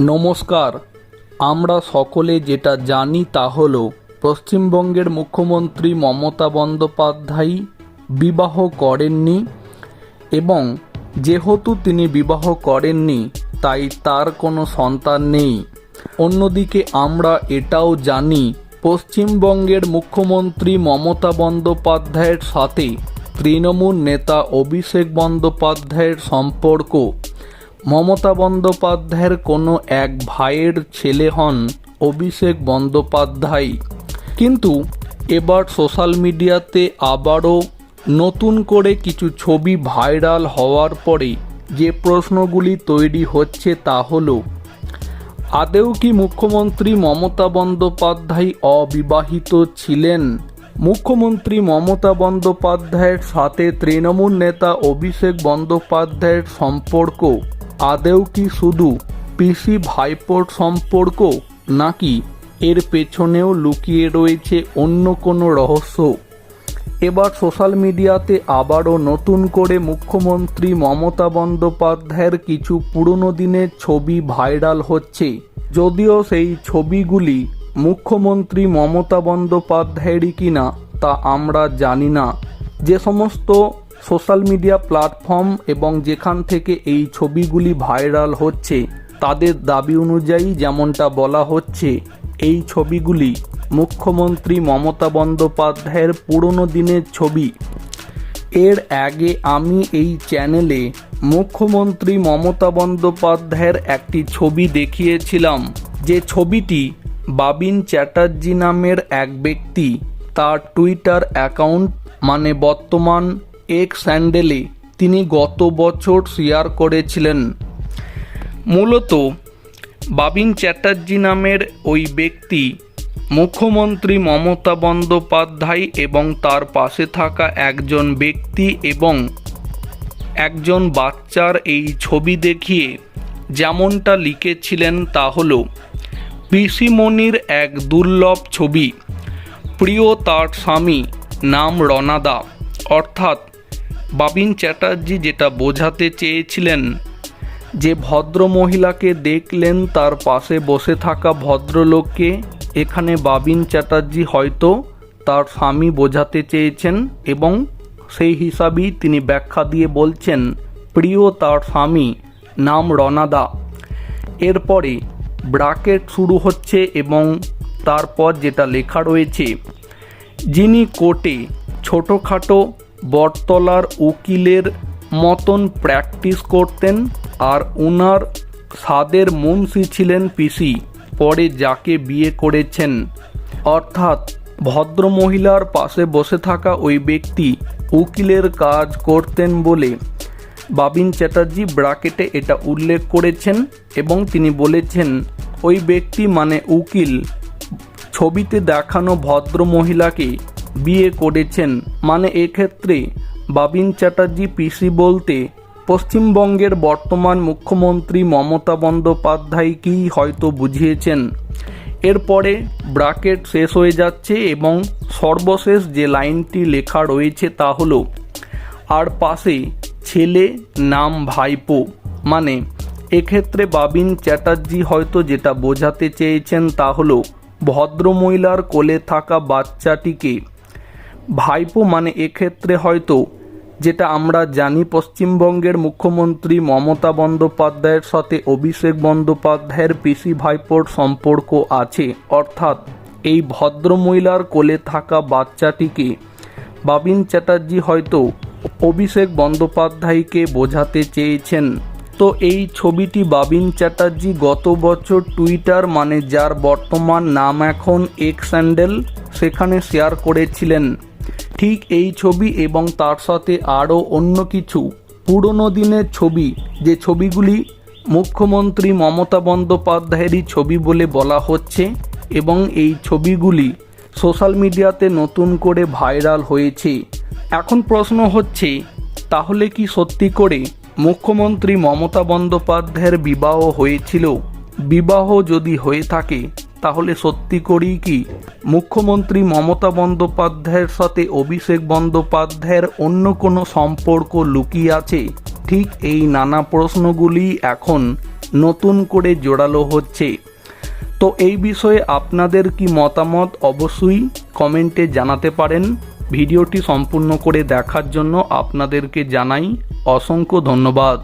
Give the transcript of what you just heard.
নমস্কার। আমরা সকলে যেটা জানি তা হল, পশ্চিমবঙ্গের মুখ্যমন্ত্রী মমতা বন্দ্যোপাধ্যায় বিবাহ করেননি এবং যেহেতু তিনি বিবাহ করেননি, তাই তার কোনো সন্তান নেই। অন্যদিকে আমরা এটাও জানি, পশ্চিমবঙ্গের মুখ্যমন্ত্রী মমতা বন্দ্যোপাধ্যায়ের সাথে তৃণমূল নেতা অভিষেক বন্দ্যোপাধ্যায়ের সম্পর্ক মমতা বন্দ্যোপাধ্যায়ের কোনো এক ভাইয়ের ছেলে হন অভিষেক বন্দ্যোপাধ্যায়। কিন্তু এবার সোশ্যাল মিডিয়াতে আবারও নতুন করে কিছু ছবি ভাইরাল হওয়ার পরে যে প্রশ্নগুলি তৈরি হচ্ছে তা হলো আদেও কি মুখ্যমন্ত্রী মমতা বন্দ্যোপাধ্যায় অবিবাহিত ছিলেন? মুখ্যমন্ত্রী মমতা বন্দ্যোপাধ্যায়ের সাথে তৃণমূল নেতা অভিষেক বন্দ্যোপাধ্যায়ের সম্পর্ক আদেও কি শুধু পিসি ভাইপোর সম্পর্ক নাকি এর পেছনেও লুকিয়ে রয়েছে অন্য কোনো রহস্য? এবার সোশ্যাল মিডিয়াতে আবারও নতুন করে মুখ্যমন্ত্রী মমতা বন্দ্যোপাধ্যায়ের কিছু পুরনো দিনের ছবি ভাইরাল হচ্ছে। যদিও সেই ছবিগুলি মুখ্যমন্ত্রী মমতা বন্দ্যোপাধ্যায়েরই কিনা তা আমরা জানি না। যে সমস্ত সোশ্যাল মিডিয়া প্ল্যাটফর্ম এবং যেখান থেকে এই ছবিগুলি ভাইরাল হচ্ছে, তাদের দাবি অনুযায়ী যেমনটা বলা হচ্ছে, এই ছবিগুলি মুখ্যমন্ত্রী মমতা বন্দ্যোপাধ্যায়ের পুরনো দিনের ছবি। এর আগে আমি এই চ্যানেলে মুখ্যমন্ত্রী মমতা বন্দ্যোপাধ্যায়ের একটি ছবি দেখিয়েছিলাম, যে ছবিটি বাবিন চ্যাটার্জি নামের এক ব্যক্তি, তার টুইটার অ্যাকাউন্ট মানে বর্তমান এক্স স্যান্ডেলে তিনি গত বছর শেয়ার করেছিলেন। মূলত, বাবিন চ্যাটার্জি নামের ওই ব্যক্তি মুখ্যমন্ত্রী মমতা বন্দ্যোপাধ্যায় এবং তার পাশে থাকা একজন ব্যক্তি এবং একজন বাচ্চার এই ছবি দেখিয়ে যেমনটা লিখেছিলেন তা হল, পিসিমণির এক দুর্লভ ছবি, প্রিয় তার স্বামী নাম রনাদা অর্থাৎ বাবিন চ্যাটার্জি যেটা বোঝাতে চেয়েছিলেন যে ভদ্র মহিলাকে দেখলেন তার পাশে বসে থাকা ভদ্রলোককে, এখানে বাবিন চ্যাটার্জি হয়তো তার স্বামী বোঝাতে চেয়েছেন এবং সেই হিসাবেই তিনি ব্যাখ্যা দিয়ে বলছেন, প্রিয় তার স্বামী, নাম রনাদা। এরপরে ব্রাকেট শুরু হচ্ছে এবং তারপর যেটা লেখা রয়েছে, যিনি কোর্টে ছোটোখাটো বটতলার উকিলের মতন প্র্যাকটিস করতেন আর উনার সাদের মুন্সি ছিলেন পিসি, পরে যাকে বিয়ে করেছেন। অর্থাৎ ভদ্রমহিলার পাশে বসে থাকা ওই ব্যক্তি উকিলের কাজ করতেন বলে বাবিন চ্যাটার্জি ব্রাকেটে এটা উল্লেখ করেছেন এবং তিনি বলেছেন, ওই ব্যক্তি মানে উকিল। ছবিতে দেখানো ভদ্র মহিলাকে বিয়ে করেছেন। মানে এক্ষেত্রে বাবিন চ্যাটার্জি পিসি বলতে পশ্চিমবঙ্গের বর্তমান মুখ্যমন্ত্রী মমতা বন্দ্যোপাধ্যায়কেই হয়তো বুঝিয়েছেন। এরপরে ব্রাকেট শেষ হয়ে যাচ্ছে এবং সর্বশেষ যে লাইনটি লেখা রয়েছে তা হলো, আর পাশে ছেলে, নাম ভাইপো। মানে এক্ষেত্রে বাবিন চ্যাটার্জি হয়তো যেটা বোঝাতে চেয়েছেন তা হলো, ভদ্রমহিলার কোলে থাকা বাচ্চাটিকে ভাইপো মানে এক্ষেত্রে হয়তো, যেটা আমরা জানি পশ্চিমবঙ্গের মুখ্যমন্ত্রী মমতা বন্দ্যোপাধ্যায়ের সাথে অভিষেক বন্দ্যোপাধ্যায়ের পিসি ভাইপোর সম্পর্ক আছে। অর্থাৎ, এই ভদ্রমহিলার কোলে থাকা বাচ্চাটিকে বাবিন চ্যাটার্জি হয়তো অভিষেক বন্দ্যোপাধ্যায়কে বোঝাতে চেয়েছেন। তো এই ছবিটি বাবিন চ্যাটার্জি গত বছর টুইটার মানে যার বর্তমান নাম এখন এক্স স্যান্ডেল সেখানে শেয়ার করেছিলেন। ঠিক এই ছবি এবং তার সাথে আরও অন্য কিছু। পুরনো দিনের ছবি, যে ছবিগুলি মুখ্যমন্ত্রী মমতা বন্দ্যোপাধ্যায়েরই ছবি বলে বলা হচ্ছে, এবং এই ছবিগুলি সোশ্যাল মিডিয়াতে নতুন করে ভাইরাল হয়েছে। এখন প্রশ্ন হচ্ছে, তাহলে কি সত্যি করে মুখ্যমন্ত্রী মমতা বন্দ্যোপাধ্যায়ের বিবাহ হয়েছিল? বিবাহ যদি হয়ে থাকে তাহলে সত্যি করি কি? মুখ্যমন্ত্রী মমতা বন্দ্যোপাধ্যায়ের সাথে অভিষেক বন্দ্যোপাধ্যায়ের অন্য কোনো সম্পর্ক লুকিয়ে আছে? ঠিক এই নানা প্রশ্নগুলি এখন নতুন করে জোরালো হচ্ছে। তো এই বিষয়ে আপনাদের কি মতামত অবশ্যই কমেন্টে জানাতে পারেন। ভিডিওটি সম্পূর্ণ করে দেখার জন্য আপনাদেরকে জানাই অসংখ্য ধন্যবাদ।